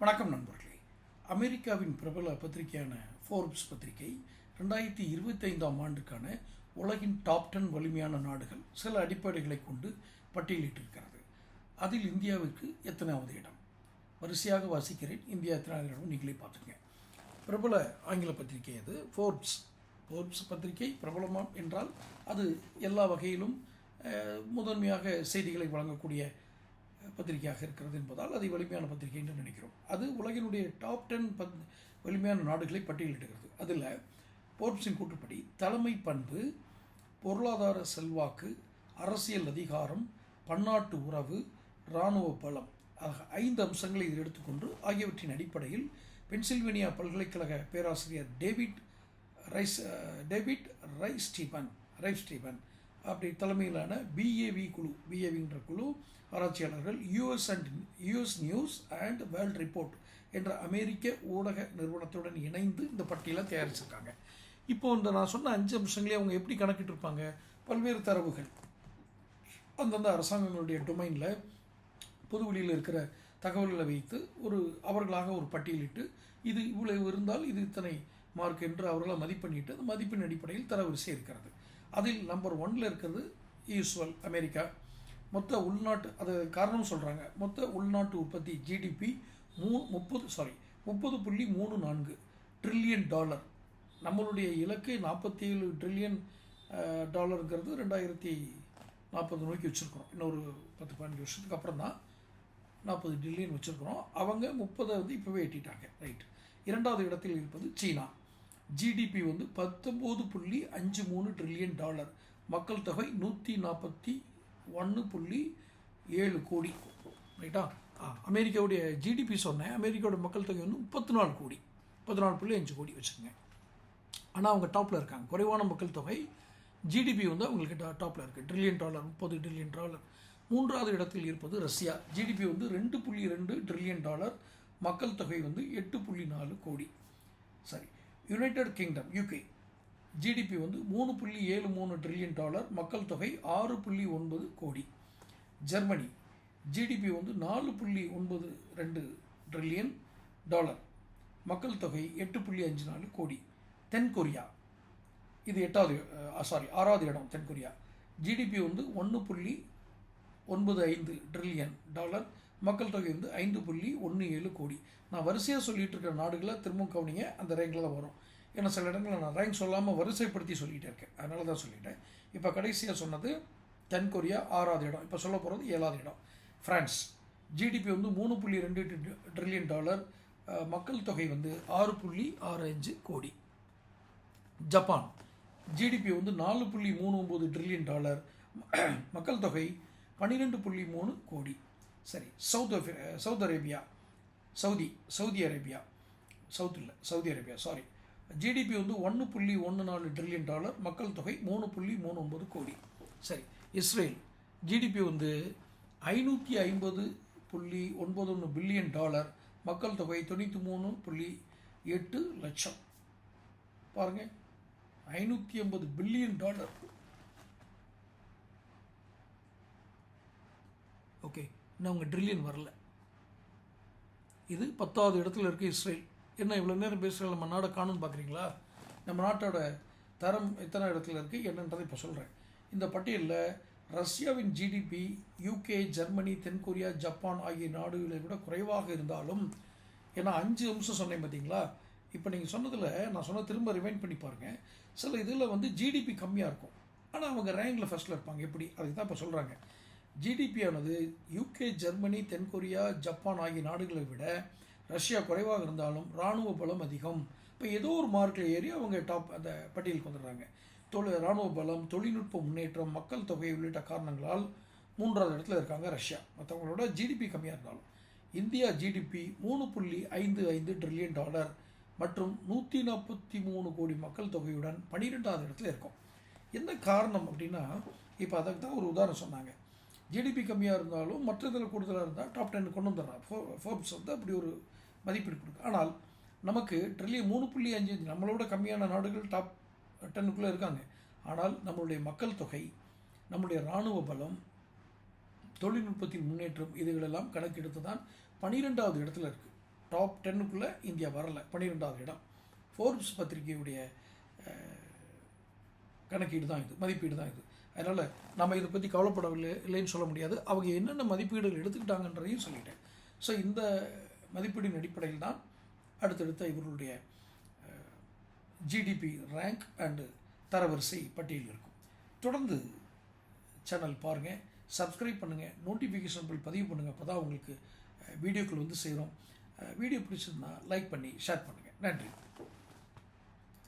வணக்கம் நண்பர்களே. அமெரிக்காவின் பிரபல பத்திரிகையான ஃபோர்ப்ஸ் பத்திரிகை ரெண்டாயிரத்தி இருபத்தைந்தாம் ஆண்டுக்கான உலகின் டாப் டென் வலிமையான நாடுகள் சில அடிப்படைகளை கொண்டு பட்டியலிட்டிருக்கிறது. அதில் இந்தியாவிற்கு எத்தனாவது இடம்? வரிசையாக வாசிக்கிறேன். இந்தியா எத்தனாவது இடம் நீங்களே பார்த்துங்க பிரபல ஆங்கில பத்திரிகை அது ஃபோர்ப்ஸ் ஃபோர்ப்ஸ் பத்திரிகை பிரபலமாம் என்றால் அது எல்லா வகையிலும் முதன்மையாக செய்திகளை வழங்கக்கூடிய பத்திரிகையாக இருக்கிறது என்பதால் அதை வலிமையான பத்திரிகை என்று நினைக்கிறோம். அது உலகினுடைய டாப் டென் பத் வலிமையான நாடுகளை பட்டியலிடுகிறது. அதில் போர்ப்ஸின் கூற்றுப்படி தலைமை பண்பு பொருளாதார செல்வாக்கு அரசியல் அதிகாரம் பன்னாட்டு உறவு இராணுவ பலம் ஆக ஐந்து அம்சங்களை இதில் எடுத்துக்கொண்டு ஆகியவற்றின் அடிப்படையில் பென்சில்வேனியா பல்கலைக்கழக பேராசிரியர் David Rice David Rice Stephen Rice Stephen அப்படி தலைமையிலான பிஏவி குழு பிஏவின்ற குழு ஆராய்ச்சியாளர்கள் US and US News and World Report என்ற அமெரிக்க ஊடக நிறுவனத்துடன் இணைந்து இந்த பட்டியலை தயாரிச்சிருக்காங்க. இப்போ இந்த நான் சொன்ன அஞ்சு அம்சங்களே அவங்க எப்படி கணக்கிட்டிருப்பாங்க பல்வேறு தரவுகள். அந்தந்த அரசாங்கங்களுடைய டொமைனில் பொதுவெளியில் இருக்கிற தகவல்களை வைத்து ஒரு அவர்களாக ஒரு பட்டியலிட்டு இது இவ்வளவு இருந்தால் இது இத்தனை மார்க் என்று அவர்களை மதிப்பெண்ணிட்டு அந்த மதிப்பெண் அடிப்படையில் தரவரிசை இருக்கிறது. அதில் நம்பர் ஒன்ல இருக்கிறது யூஸ்வல் அமெரிக்கா. மொத்த உள்நாட்டு அது காரணம் சொல்கிறாங்க மொத்த உள்நாட்டு உற்பத்தி ஜிடிபி மூ முப்பது சாரி முப்பது புள்ளி மூணு நான்கு ட்ரில்லியன் டாலர் நம்மளுடைய இலக்கு நாற்பத்தி ஏழு ட்ரில்லியன் டாலருங்கிறது ரெண்டாயிரத்தி நாற்பது நோக்கி வச்சுருக்கிறோம். இன்னொரு பத்து பதினஞ்சு வருஷத்துக்கு அப்புறம் தான் நாற்பது ட்ரில்லியன் வச்சுருக்கிறோம். அவங்க முப்பதை வந்து இப்போவே எட்டிட்டாங்க. ரைட் இரண்டாவது இடத்தில் இருப்பது சீனா. ஜிடிபி வந்து பத்தொம்போது புள்ளி அஞ்சு மூணு ட்ரில்லியன் டாலர் மக்கள் தொகை நூற்றி நாற்பத்தி ஒன்று புள்ளி ஏழு கோடி. ரைட்டா ஆ? அமெரிக்காவுடைய ஜிடிபி சொன்னேன். அமெரிக்காவோட மக்கள் தொகை வந்து முப்பத்தி நாலு கோடி. முப்பத்தி நாலு புள்ளி அஞ்சு கோடி வச்சுருங்க ஆனால் அவங்க டாப்பில் இருக்காங்க. குறைவான மக்கள் தொகை ஜிடிபி வந்து அவங்களுக்கு டாப்பில் இருக்குது ட்ரில்லியன் டாலர் முப்பது ட்ரில்லியன் டாலர் மூன்றாவது இடத்தில் இருப்பது ரஷ்யா. ஜிடிபி வந்து ரெண்டு புள்ளி ரெண்டு ட்ரில்லியன் டாலர் மக்கள் தொகை வந்து எட்டு புள்ளி நாலு கோடி. சரி. யுனைடெட் கிங்டம் யூகே ஜிடிபி வந்து மூணு புள்ளி ஏழு மூணு ட்ரில்லியன் டாலர் மக்கள் தொகை ஆறு புள்ளி ஒன்பது கோடி. ஜெர்மனி ஜிடிபி வந்து நாலு புள்ளி ஒன்பது ரெண்டு ட்ரில்லியன் டாலர் மக்கள் தொகை எட்டு புள்ளி அஞ்சு நாலு கோடி. தென் கொரியா இது எட்டாவது சாரி ஆறாவது இடம் தென் கொரியா. ஜிடிபி வந்து ஒன்று புள்ளி ஒன்பது ஐந்து ட்ரில்லியன் டாலர் மக்கள் தொகை வந்து ஐந்து புள்ளி ஒன்று ஏழு கோடி. நான் வரிசையாக சொல்லிட்டு இருக்கிற நாடுகளை திரும்பவும் கவனிங்க அந்த ரேங்கில் தான் வரும். ஏன்னா சில இடங்களில் நான் ரேங்க் சொல்லாமல் வரிசைப்படுத்தி சொல்லிகிட்டே இருக்கேன். அதனால தான் சொல்லிட்டேன். இப்போ கடைசியாக சொன்னது தென் கொரியா ஆறாவது இடம். இப்போ சொல்ல போகிறது ஏழாவது இடம். ஃப்ரான்ஸ் ஜிடிபி வந்து மூணு புள்ளி ரெண்டு ட்ரில்லியன் டாலர் மக்கள் தொகை வந்து ஆறு புள்ளி ஆறு அஞ்சு கோடி ஜப்பான் ஜிடிபி வந்து நாலு புள்ளி மூணு ஒம்பது ட்ரில்லியன் டாலர் மக்கள் தொகை பன்னிரெண்டு புள்ளி மூணு கோடி. சரி south south Arabia Saudi Saudi Arabia south இல்லை சவுதி அரேபியா சாரி ஜிடிபி வந்து ஒன்று புள்ளி ஒன்று நாலு ட்ரில்லியன் டாலர் மக்கள் தொகை மூணு புள்ளி மூணு ஒன்பது கோடி. சரி இஸ்ரேல் ஜிடிபி வந்து ஐநூற்றி ஐம்பது புள்ளி ஒன்பது ஒன்று பில்லியன் டாலர் மக்கள் தொகை தொண்ணூற்றி மூணு புள்ளி எட்டு லட்சம். பாருங்க ஐநூற்றி ஐம்பது பில்லியன் டாலர் ஓகே இன்னும் அவங்க ட்ரில்லியன் வரல. இது பத்தாவது இடத்துல இருக்குது இஸ்ரேல். என்ன இவ்வளோ நேரம் பேசுகிற நம்ம நாடை காணும்னு பார்க்குறீங்களா நம்ம நாட்டோட தரம் எத்தனை இடத்துல இருக்குது என்னன்றதை இப்போ சொல்கிறேன் இந்த பட்டியலில் ரஷ்யாவின் ஜிடிபி யூகே ஜெர்மனி தென்கொரியா ஜப்பான் ஆகிய நாடுகளை விட குறைவாக இருந்தாலும் ஏன்னா அஞ்சு நிமிஷம் சொன்னேன் பார்த்தீங்களா இப்போ நீங்கள் சொன்னதில் நான் சொன்ன திரும்ப ரிமைண்ட் பண்ணி பாருங்கள் சில இதில் வந்து ஜிடிபி கம்மியாக இருக்கும். ஆனால் அவங்க ரேங்கில் ஃபஸ்ட்டில் இருப்பாங்க. எப்படி? அதுக்கு தான் இப்போ சொல்கிறாங்க ஜிடிபியானது யூகே ஜெர்மனி தென்கொரியா ஜப்பான் ஆகிய நாடுகளை விட ரஷ்யா குறைவாக இருந்தாலும் இராணுவ பலம் அதிகம். இப்போ ஏதோ ஒரு மார்க்கில் ஏறி அவங்க டாப் அந்த பட்டியலுக்கு வந்துடுறாங்க. தொழில் இராணுவ பலம் தொழில்நுட்ப முன்னேற்றம் மக்கள் தொகை உள்ளிட்ட காரணங்களால் மூன்றாவது இடத்துல இருக்காங்க ரஷ்யா. மற்றவங்களோட ஜிடிபி கம்மியாக இருந்தாலும். இந்தியா ஜிடிபி மூணு புள்ளி ஐந்து ஐந்து ட்ரில்லியன் டாலர் மற்றும் நூற்றி நாற்பத்தி மூணு கோடி மக்கள் தொகையுடன் பன்னிரெண்டாவது இடத்துல இருக்கும். என்ன காரணம் அப்படின்னா இப்போ அதுக்கு தான் ஒரு உதாரணம் சொன்னாங்க. ஜிடிபி கம்மியாக இருந்தாலும் மற்ற இதில் கூடுதலாக இருந்தால் டாப் டென் கொண்டு வந்துடுறான். ஃபோ ஃபோர்ப்ஸ் வந்து அப்படி ஒரு மதிப்பீடு கொடுக்கு ஆனால் நமக்கு ட்ரில்லியன் மூணு புள்ளி அஞ்சு நம்மளோட கம்மியான நாடுகள் டாப் டென்னுக்குள்ளே இருக்காங்க. ஆனால் நம்மளுடைய மக்கள் தொகை நம்முடைய இராணுவ பலம் தொழில்நுட்பத்தின் முன்னேற்றம் இதுகளெல்லாம் கணக்கெடுத்து தான் பனிரெண்டாவது இடத்துல இருக்குது டாப் டென்னுக்குள்ளே இந்தியா வரல பன்னிரெண்டாவது இடம். ஃபோர்ப்ஸ் பத்திரிகையுடைய கணக்கீடு தான் இது மதிப்பீடு தான் இது. அதனால் நம்ம இதை பற்றி கவலைப்படவில்லை இல்லைன்னு சொல்ல முடியாது. அவங்க என்னென்ன மதிப்பீடுகள் எடுத்துக்கிட்டாங்கன்றதையும் சொல்லிட்டேன். ஸோ இந்த மதிப்பீடின் அடிப்படையில் தான் அடுத்தடுத்த இவர்களுடைய ஜிடிபி ரேங்க் அண்டு தரவரிசை பட்டியல் இருக்கும். தொடர்ந்து சேனல் பாருங்கள் சப்ஸ்கிரைப் பண்ணுங்கள் நோட்டிஃபிகேஷன் பில் பதிவு பண்ணுங்கள் அப்போ தான் உங்களுக்கு வீடியோக்கள் வந்து செய்கிறோம் வீடியோ பிடிச்சிருந்தா லைக் பண்ணி ஷேர் பண்ணுங்கள் நன்றி.